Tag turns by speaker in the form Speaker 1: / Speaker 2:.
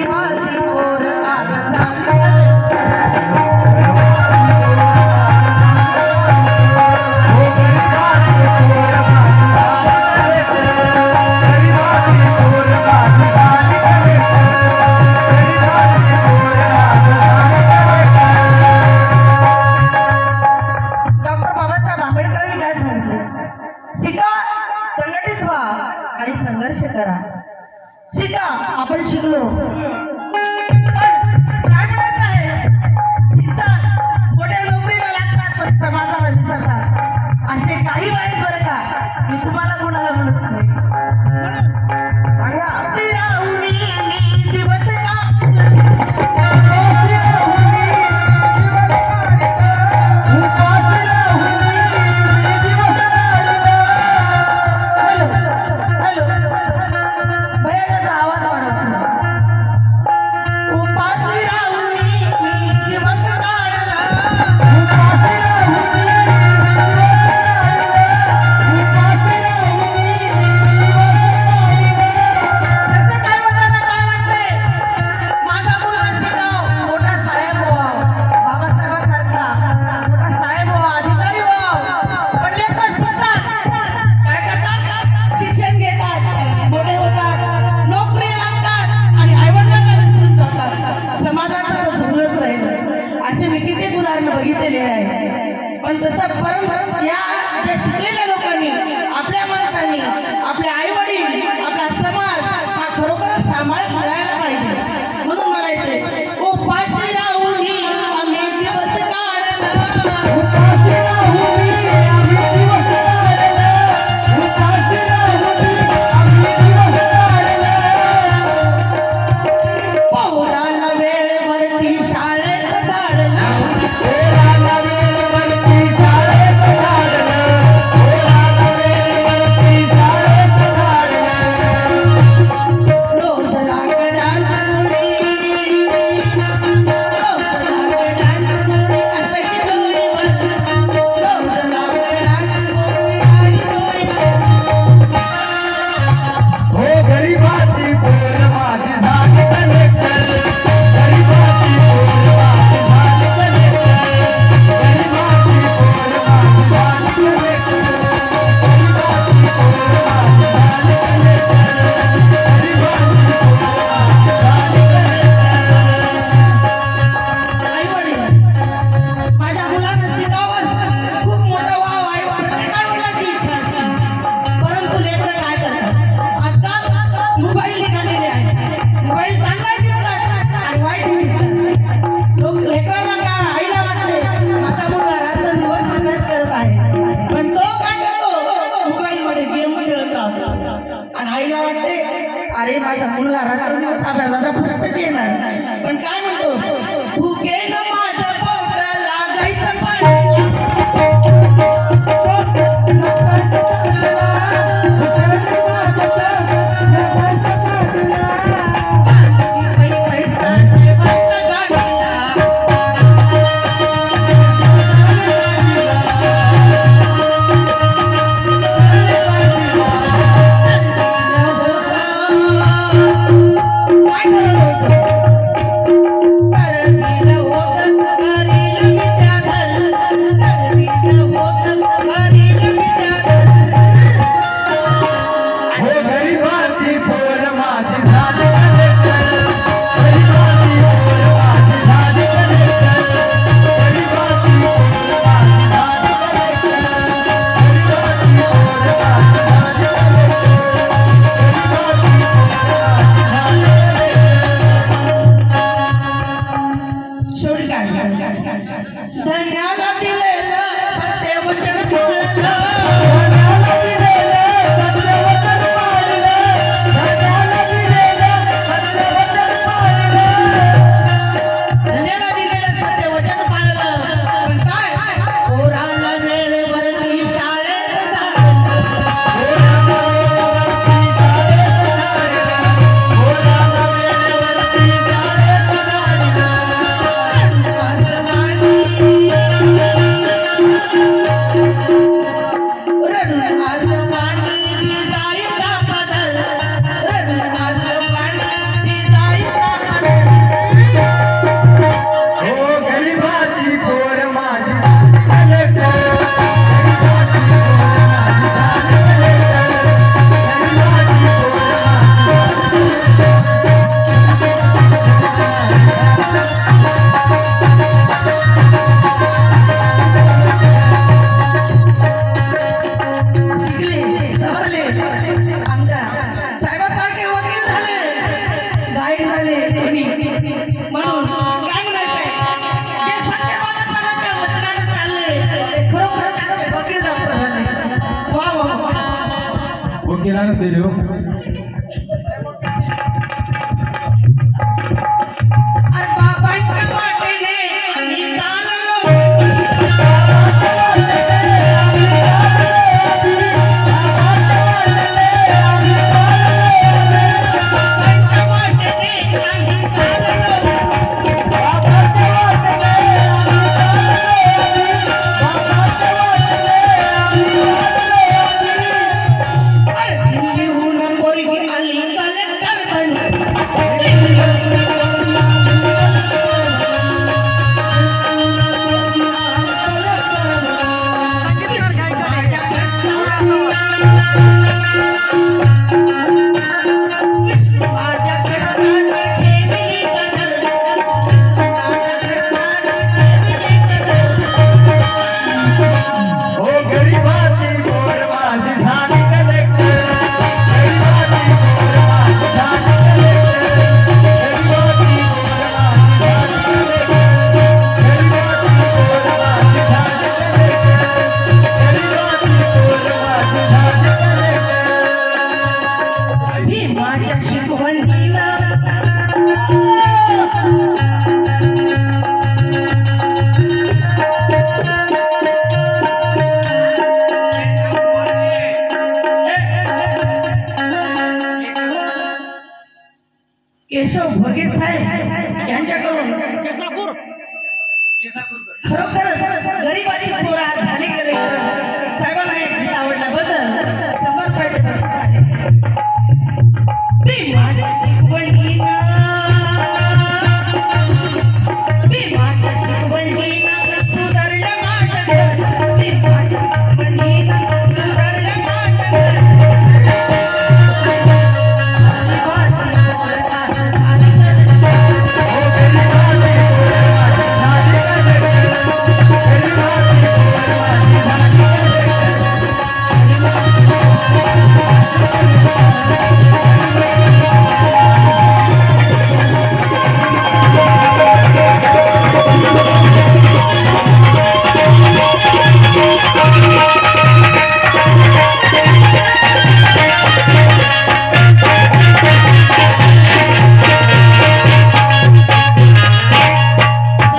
Speaker 1: Ali, Ali, Ali, Ali, जसं परम या ज्या शिकलेल्या लोकांनी आपल्या माणसांनी आपल्या आई
Speaker 2: माझा
Speaker 1: मुलगा रात्र दिवस अभ्यासाचा फुसफुस येणार. पण काय म्हणतो?
Speaker 2: तू
Speaker 1: के કેળાનો પેઢો केशव भोगे साहेब यांच्याकडून खरोखर गरीबाची पोरा झाली कलेक्टर. साहेबांना